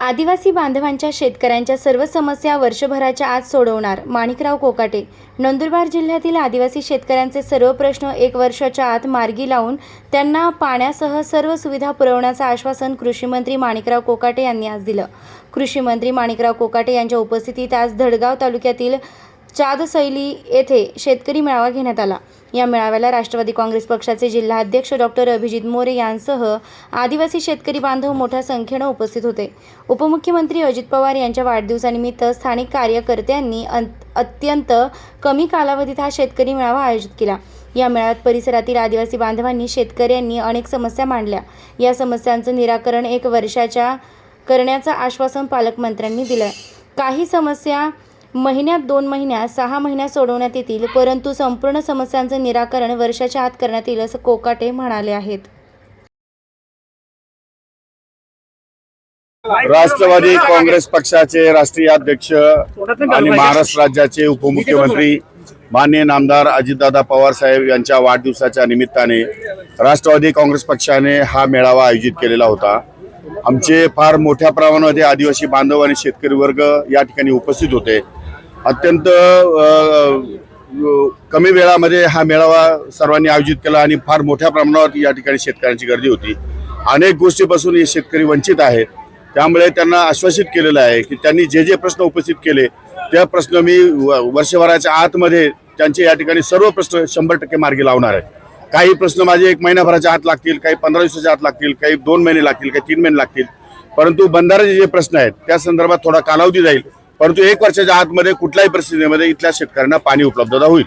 आदिवासी बांधवांच्या शेतकऱ्यांच्या सर्व समस्या वर्षभराच्या आत सोडवणार माणिकराव कोकाटे. नंदुरबार जिल्ह्यातील आदिवासी शेतकऱ्यांचे सर्व प्रश्न एक वर्षाच्या आत मार्गी लावून त्यांना पाण्यासह सर्व सुविधा पुरवण्याचं आश्वासन कृषीमंत्री माणिकराव कोकाटे यांनी आज दिलं. कृषीमंत्री माणिकराव कोकाटे यांच्या उपस्थितीत आज धडगाव तालुक्यातील चादसैली येथे शेतकरी मेळावा घेण्यात आला. या मेळाव्याला राष्ट्रवादी काँग्रेस पक्षाचे जिल्हाध्यक्ष डॉक्टर अभिजित मोरे यांसह आदिवासी शेतकरी बांधव मोठ्या संख्येनं उपस्थित होते. उपमुख्यमंत्री अजित पवार यांच्या वाढदिवसानिमित्त स्थानिक कार्यकर्त्यांनी अत्यंत कमी कालावधीत हा शेतकरी मेळावा आयोजित केला. या मेळाव्यात परिसरातील आदिवासी बांधवांनी शेतकऱ्यांनी अनेक समस्या मांडल्या. या समस्यांचं निराकरण एक वर्षाच्या करण्याचं आश्वासन पालकमंत्र्यांनी दिलं काही समस्या महिन्यात दोन महिन्यात सहा महिन्यात सोडवण्यात येतील परंतु संपूर्ण समस्यांचं निराकरण वर्षाच्या आत करण्यात येईल असं कोकाटे म्हणाले आहेत. राष्ट्रवादी काँग्रेस पक्षाचे राष्ट्रीय अध्यक्ष आणि महाराष्ट्र राज्याचे उपमुख्यमंत्री मान्य नामदार अजितदादा पवार साहेब यांच्या वाढदिवसाच्या निमित्ताने राष्ट्रवादी काँग्रेस पक्षाने हा मेळावा आयोजित केलेला होता. आमचे फार मोठ्या प्रमाणामध्ये आदिवासी बांधव आणि शेतकरी वर्ग या ठिकाणी उपस्थित होते. अत्यंत कमी वेळामध्ये हा मेळावा सर्वांनी आयोजित केला आणि फार मोठ्या प्रमाणावर या ठिकाणी शेतकऱ्यांची गर्दी होती. अनेक गोष्टीपासून हे शेतकरी वंचित आहेत. त्यामुळे त्यांना आश्वासित केलेलं आहे की त्यांनी जे जे प्रश्न उपस्थित केले त्या प्रश्न मी व- वर्षभराच्या आतमध्ये त्यांचे या ठिकाणी सर्व प्रश्न शंभर टक्के मार्गी लावणार आहे. काही प्रश्न माझे एक महिनाभराच्या आत लागतील काही पंधरा दिवसाच्या आत लागतील काही दोन महिने लागतील काही तीन महिने लागतील. परंतु बंधाऱ्याचे जे प्रश्न आहेत त्या संदर्भात थोडा कालावधी जाईल. परंतु एक वर्षाच्या आतमध्ये कुठल्याही परिस्थितीमध्ये इथल्या शेतकऱ्यांना पाणी उपलब्धता होईल.